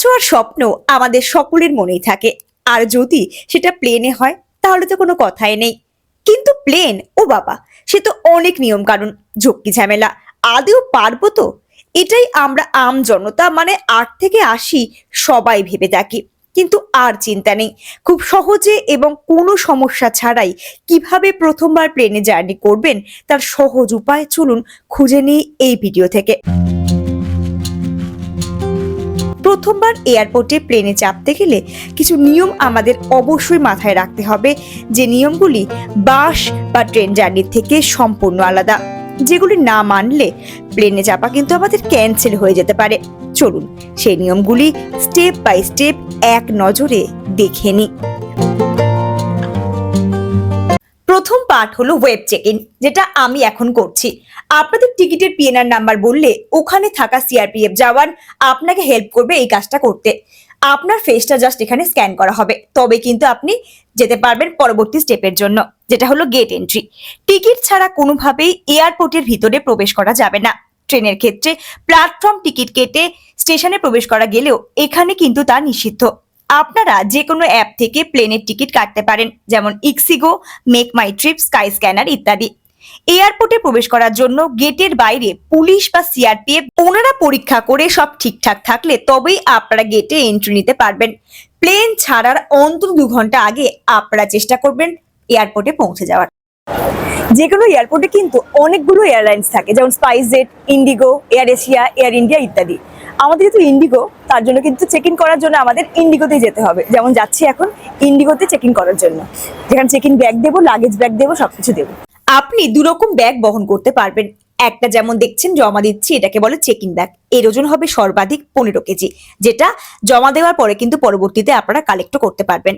ছোঁয়ার স্বপ্ন আমাদের সকলের মনেই থাকে। আর যদি সেটা প্লেনে হয়, তাহলে তো কোনো কথাই নেই। কিন্তু প্লেন ও বাবা, সে তো অনেক নিয়ম কানুন, ঝক্কি ঝামেলা, আদেও পারব তো? এটাই আমরা আম জনতা মানে আট থেকে আশি, সবাই ভেবে থাকি। কিন্তু আর চিন্তা নেই। খুব সহজে এবং কোনো সমস্যা ছাড়াই কীভাবে প্রথমবার প্লেনে জার্নি করবেন, তার সহজ উপায় চলুন খুঁজে নিই এই ভিডিও থেকে। প্রথমবার এয়ারপোর্টে প্লেনে চাপতে গেলে কিছু নিয়ম আমাদের অবশ্যই মাথায় রাখতে হবে। যে নিয়মগুলি বাস বা ট্রেন জার্নির থেকে সম্পূর্ণ আলাদা। যেগুলি না মানলে প্লেনে চাপা কিন্তু আমাদের ক্যান্সেল হয়ে যেতে পারে। চলুন সেই নিয়মগুলি স্টেপ বাই স্টেপ এক নজরে দেখে নিই। প্রথম পার্ট হলো ওয়েব চেক ইন যেটা আমি এখন করছি। আপনাদের টিকিটের পিএনআর নাম্বার বললে ওখানে থাকা সিআরপিএফ জওয়ান আপনাকে হেল্প করবে এই কাজটা করতে। আপনার ফেসটা জাস্ট এখানে স্ক্যান করা হবে। তবে কিন্তু আপনি যেতে পারবেন পরবর্তী স্টেপের জন্য, যেটা হলো গেট এন্ট্রি টিকিট ছাড়া কোনোভাবেই এয়ারপোর্টের ভিতরে প্রবেশ করা যাবে না। ট্রেনের ক্ষেত্রে প্ল্যাটফর্ম টিকিট কেটে স্টেশনে প্রবেশ করা গেলেও এখানে কিন্তু তা নিষিদ্ধ। আপনারা যে কোনো অ্যাপ থেকে প্লেনের টিকিট কাটতে পারেন, যেমন ixigo make my trip skyscanner ইত্যাদি এয়ারপোর্টে প্রবেশ করার জন্য গেটের বাইরে পুলিশ বা সিআরপিএফ ওনারা পরীক্ষা করে সব ঠিকঠাক থাকলে তবেই আপনারা গেটে এন্ট্রি নিতে পারবেন। প্লেন ছাড়ার অন্তত দু ঘণ্টা আগে আপনারা চেষ্টা করবেন এয়ারপোর্টে পৌঁছে যাওয়ার। যে কোনো এয়ারপোর্টে কিন্তু অনেকগুলো এয়ারলাইন্স থাকে, যেমন SpiceJet IndiGo AirAsia Air India ইত্যাদি। আমাদের যেহেতু ইন্ডিগো তার জন্য কিন্তু চেক ইন করার জন্য আমাদের ইন্ডিগোতে যেতে হবে। যেমন যাচ্ছি এখন ইন্ডিগোতে চেক ইন করার জন্য। যেখানে চেক ইন ব্যাগ দেবো লাগেজ ব্যাগ দেবো, সবকিছু দেবো। আপনি দু রকম ব্যাগ বহন করতে পারবেন। একটা যেমন দেখছেন, জমা দিচ্ছি, এটাকে বলে চেক ইন ব্যাগ এর ওজন হবে সর্বাধিক পনেরো কেজি, যেটা জমা দেওয়ার পরে কিন্তু পরবর্তীতে আপনারা কালেক্টও করতে পারবেন।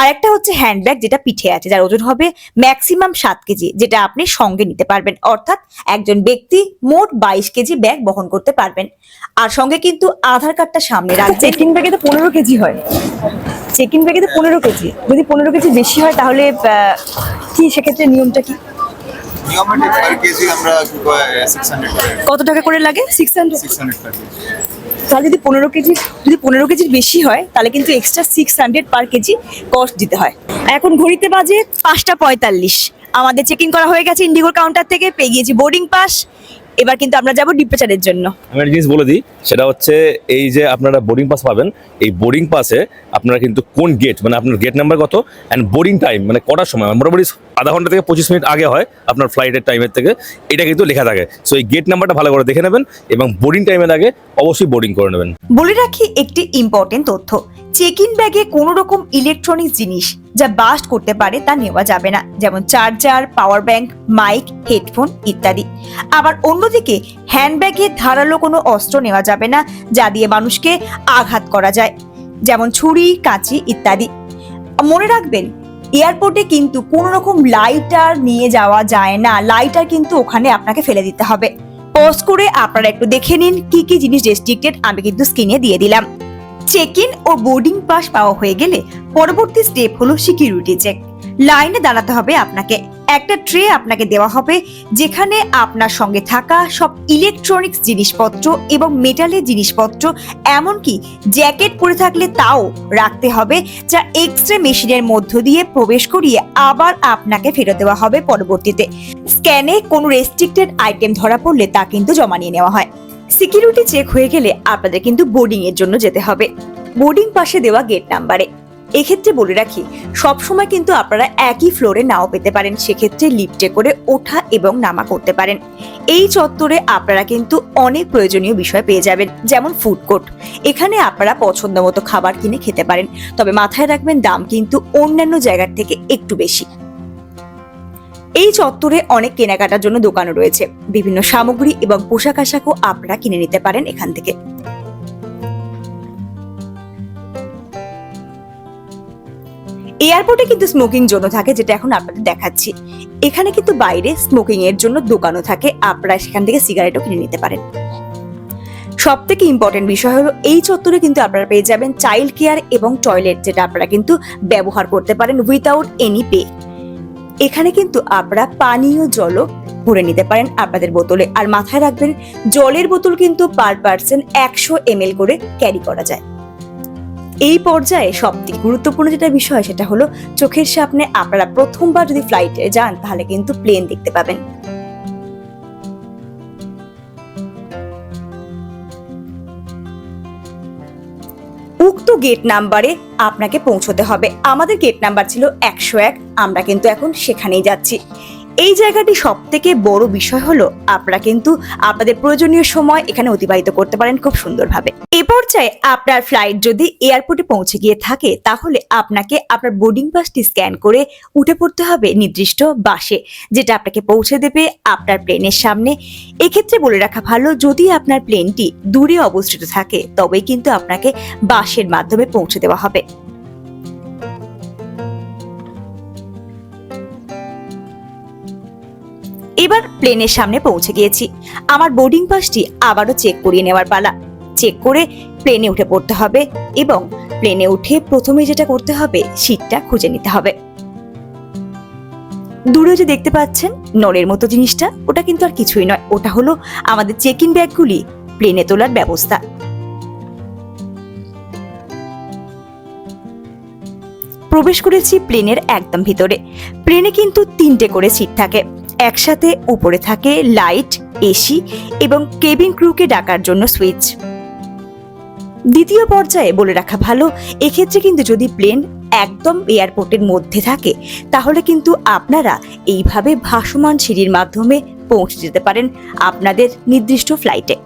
আর একটা হচ্ছে হ্যান্ডব্যাগ যেটা পিঠে আছে যার ওজন হবে ম্যাক্সিমাম সাত কেজি যেটা আপনি সঙ্গে নিতে পারবেন। অর্থাৎ একজন ব্যক্তি মোট বাইশ কেজি ব্যাগ বহন করতে পারবেন। আর সঙ্গে কিন্তু আধার কার্ডটা সামনে রাখবেন। চেকিং ইন ব্যাগে তো পনেরো কেজি হয়। চেক ইন ব্যাগে তো পনেরো কেজি। যদি পনেরো কেজি বেশি হয় তাহলে কি সেক্ষেত্রে নিয়মটা কি? নিয়মেটিক পার কেজি আমরা সিক্স হান্ড্রেড করে কত টাকা করে লাগে? Six hundred six hundred per KG তাহলে যদি পনেরো কেজি যদি পনেরো কেজির বেশি হয় তাহলে কিন্তু extra six hundred per KG cost দিতে হয়। এখন ঘড়িতে বাজে পাঁচটা পঁয়তাল্লিশ। আমাদের চেক ইন করা হয়ে গেছে ইন্ডিগোর কাউন্টার থেকে। পেয়ে গিয়েছি বোর্ডিং পাস এবার কিন্তু আমরা যাব ডিপ্রেচারের জন্য। আমি একটা জিনিস বলে দিই সেটা হচ্ছে এই যে আপনারা বোর্ডিং পাস পাবেন এই বোর্ডিং পাসে আপনারা কিন্তু কোন গেট মানে আপনার গেট নাম্বার কত অ্যান্ড বোর্ডিং টাইম মানে কটার সময় মোটামুটি আধা ঘণ্টা থেকে পঁচিশ মিনিট আগে হয় আপনার ফ্লাইটের টাইমের থেকে এটা কিন্তু লেখা থাকে। সো এই গেট নাম্বারটা ভালো করে দেখে নেবেন এবং বোর্ডিং টাইমের আগে অবশ্যই বোর্ডিং করে নেবেন। বলে রাখি একটি ইম্পর্টেন্ট তথ্য চেক ইন ব্যাগে কোনো রকম ইলেকট্রনিক জিনিস যা বাস্ট করতে পারে তা নেওয়া যাবে না। যেমন charger power bank mic headphone ইত্যাদি। আবার অন্যদিকে হ্যান্ডব্যাগে ধারালো কোনো অস্ত্র নেওয়া যাবে না, যা দিয়ে মানুষকে আঘাত করা যায়। যেমন ছুরি, কাঁচি ইত্যাদি। মনে রাখবেন এয়ারপোর্টে কিন্তু কোনো রকম লাইটার নিয়ে যাওয়া যায় না। লাইটার কিন্তু ওখানে আপনাকে ফেলে দিতে হবে। পজ করে আপনারা একটু দেখে নিন, কি কি জিনিস রেস্ট্রিক্টেড আমি কিন্তু স্ক্রিনে দিয়ে দিলাম। চেক ইন ও বোর্ডিং পাস পাওয়া হয়ে গেলে পরবর্তী স্টেপ হলো সিকিউরিটি চেক লাইনে দাঁড়াতে হবে আপনাকে। একটা ট্রে আপনাকে দেওয়া হবে, যেখানে আপনার সঙ্গে থাকা সব ইলেকট্রনিক্স জিনিসপত্র এবং মেটালের জিনিসপত্র, এমনকি জ্যাকেট পরে থাকলে তাও রাখতে হবে, যা এক্স রে মেশিনের মধ্য দিয়ে প্রবেশ করিয়ে আবার আপনাকে ফেরত দেওয়া হবে পরবর্তীতে। স্ক্যানে কোনো রেস্ট্রিক্টেড আইটেম ধরা পড়লে তা কিন্তু জমা নিয়ে নেওয়া হয়। সিকিউরিটি চেক হয়ে গেলে আপনাদের কিন্তু বোর্ডিং এর জন্য যেতে হবে। বোর্ডিং পাশে দেওয়া গেট নাম্বারে এক্ষেত্রে বলে রাখি, সবসময় কিন্তু আপনারা একই ফ্লোরে নাও পেতে পারেন। সেক্ষেত্রে লিফটে করে ওঠা এবং নামা করতে পারেন। এই চত্বরে আপনারা কিন্তু অনেক প্রয়োজনীয় বিষয় পেয়ে যাবেন, যেমন ফুড কোর্ট এখানে আপনারা পছন্দ মতো খাবার কিনে খেতে পারেন। তবে মাথায় রাখবেন, দাম কিন্তু অন্যান্য জায়গার থেকে একটু বেশি। এই চত্বরে অনেক কেনাকাটার জন্য দোকানও রয়েছে। বিভিন্ন সামগ্রী এবং পোশাক আশাকও আপনারা কিনে নিতে পারেন এখান থেকে। এয়ারপোর্টে কিন্তু স্মোকিং জোন থাকে, যেটা এখন আপনাদের দেখাচ্ছি। এখানে কিন্তু বাইরে স্মোকিং এর জন্য দোকানও থাকে, আপনারা সেখান থেকে সিগারেটও কিনে নিতে পারেন। সব থেকে ইম্পর্টেন্ট বিষয় হলো, এই চত্বরে কিন্তু আপনারা পেয়ে যাবেন চাইল্ড কেয়ার এবং টয়লেট যেটা আপনারা কিন্তু ব্যবহার করতে পারেন উইথাউট এনি পে এখানে কিন্তু আপনারা পানীয় জলও ভরে নিতে পারেন আপনাদের বোতলে। আর মাথায় রাখবেন, জলের বোতল কিন্তু পার পার্সন একশো এম করে ক্যারি করা যায়। এই পর্যায়ে সবথেকে গুরুত্বপূর্ণ যেটা বিষয়, সেটা হলো চোখের সামনে আপনারা প্রথমবার যদি ফ্লাইটে যান, তাহলে কিন্তু প্লেন দেখতে পাবেন। উক্ত গেট নাম্বারে আপনাকে পৌঁছতে হবে। আমাদের গেট নাম্বার ছিল একশো এক, আমরা কিন্তু এখন সেখানেই যাচ্ছি। এই জায়গাটি সব থেকে বড় বিষয় হলো, আপনারা কিন্তু আপনাদের প্রয়োজনীয় সময় এখানে অতিবাহিত করতে পারেন খুব সুন্দরভাবে। এ পর্যায়ে আপনার ফ্লাইট যদি এয়ারপোর্টে পৌঁছে গিয়ে থাকে, তাহলে আপনাকে আপনার বোর্ডিং পাসটি স্ক্যান করে উঠে পড়তে হবে নির্দিষ্ট বাসে, যেটা আপনাকে পৌঁছে দেবে আপনার প্লেনের সামনে। এক্ষেত্রে বলে রাখা ভালো, যদি আপনার প্লেনটি দূরে অবস্থিত থাকে, তবেই কিন্তু আপনাকে বাসের মাধ্যমে পৌঁছে দেওয়া হবে। এবার প্লেনের সামনে পৌঁছে গিয়েছি। আমার বোর্ডিং পাসটি আবারও চেক করিয়ে নেওয়ার পালা। চেক করে প্লেনে উঠে পড়তে হবে এবং প্লেনে উঠে প্রথমে যেটা করতে হবে সিটটা খুঁজে নিতে হবে। দূরে যে দেখতে পাচ্ছেন, নলের মতো জিনিসটা, ওটা কিন্তু আর কিছুই নয়। ওটা হলো আমাদের চেক ইন ব্যাগগুলি প্লেনে তোলার ব্যবস্থা। প্রবেশ করেছি প্লেনের একদম ভিতরে। প্লেনে কিন্তু তিনটে করে সিট থাকে। একসাথে উপরে থাকে লাইট এসি এবং কেবিন ক্রুকে ডাকার জন্য সুইচ। দ্বিতীয় পর্যায়ে বলে রাখা ভালো, এক্ষেত্রে কিন্তু যদি প্লেন একদম এয়ারপোর্টের মধ্যে থাকে, তাহলে কিন্তু আপনারা এইভাবে ভাসমান সিঁড়ির মাধ্যমে পৌঁছে যেতে পারেন আপনাদের নির্দিষ্ট ফ্লাইটে।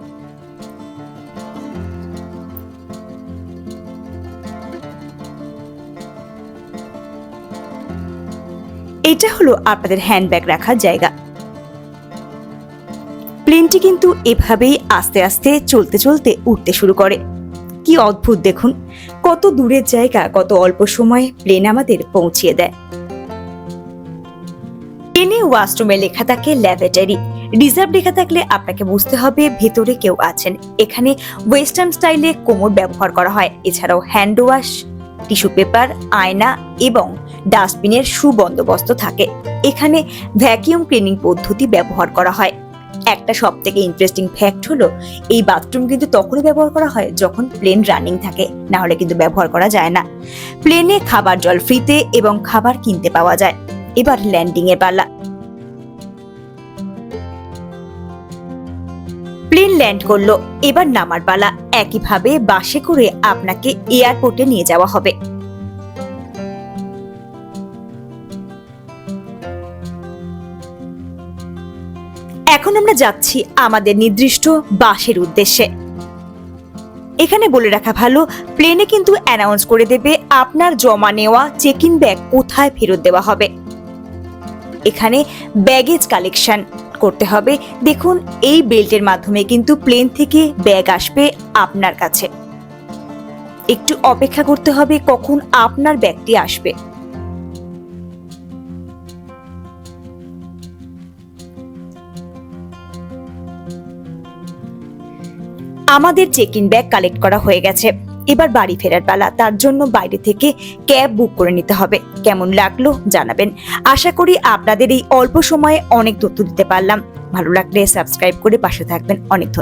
এটা হলো আপনাদের হ্যান্ডব্যাগ রাখার জায়গা। প্লেনটি কিন্তু এভাবেই আস্তে আস্তে চলতে চলতে উঠতে শুরু করে। কি অদ্ভুত দেখুন, কত দূরের জায়গা, কত অল্প সময়ে প্লেন আমাদের পৌঁছিয়ে দেয়। প্লেনে ওয়াশরুমে লেখা থাকে ল্যাবরেটরি রিজার্ভ লেখা থাকলে আপনাকে বুঝতে হবে ভেতরে কেউ আছেন। এখানে ওয়েস্টার্ন স্টাইলে কোমর ব্যবহার করা হয়, এছাড়াও হ্যান্ড ওয়াশ টিস্যু পেপার আয়না এবং ডাস্টবিনের সুবন্দোবস্ত থাকে। এখানে ভ্যাকিউম ক্লিনিং পদ্ধতি ব্যবহার করা হয়। একটা সব থেকে ইন্টারেস্টিং ফ্যাক্ট হলো, এই বাথরুম কিন্তু তখনই ব্যবহার করা হয় যখন প্লেন রানিং থাকে না হলে কিন্তু ব্যবহার করা যায় না। প্লেনে খাবার জল ফ্রিতে এবং খাবার কিনতে পাওয়া যায়। এবার ল্যান্ডিং এর পালা। প্লেন ল্যান্ড করল, এবার নামার পালা। একইভাবে বাসে করে আপনাকে এয়ারপোর্টে নিয়ে যাওয়া হবে। এখন আমরা যাচ্ছি আমাদের নির্দিষ্ট বাসের উদ্দেশ্যে। এখানে বলে রাখা ভালো, প্লেনে কিন্তু অ্যানাউন্স করে দেবে আপনার জমা নেওয়া চেক ইন ব্যাগ কোথায় ফেরত দেওয়া হবে। এখানে ব্যাগেজ কালেকশন করতে হবে। দেখুন, এই বেল্টের মাধ্যমে কিন্তু প্লেন থেকে ব্যাগ আসবে আপনার কাছে। একটু অপেক্ষা করতে হবে কখন আপনার ব্যাগটি আসবে। আমাদের চেক ইন ব্যাগ কালেক্ট করা হয়ে গেছে। এবার বাড়ি ফেরার পালা, তার জন্য বাইরে থেকে ক্যাব বুক করে নিতে হবে। কেমন লাগল জানাবেন। আশা করি আপনাদের এই অল্প সময়ে অনেক তথ্য দিতে পারলাম। ভালো লাগলে সাবস্ক্রাইব করে পাশে থাকবেন। অনেক ধন্যবাদ।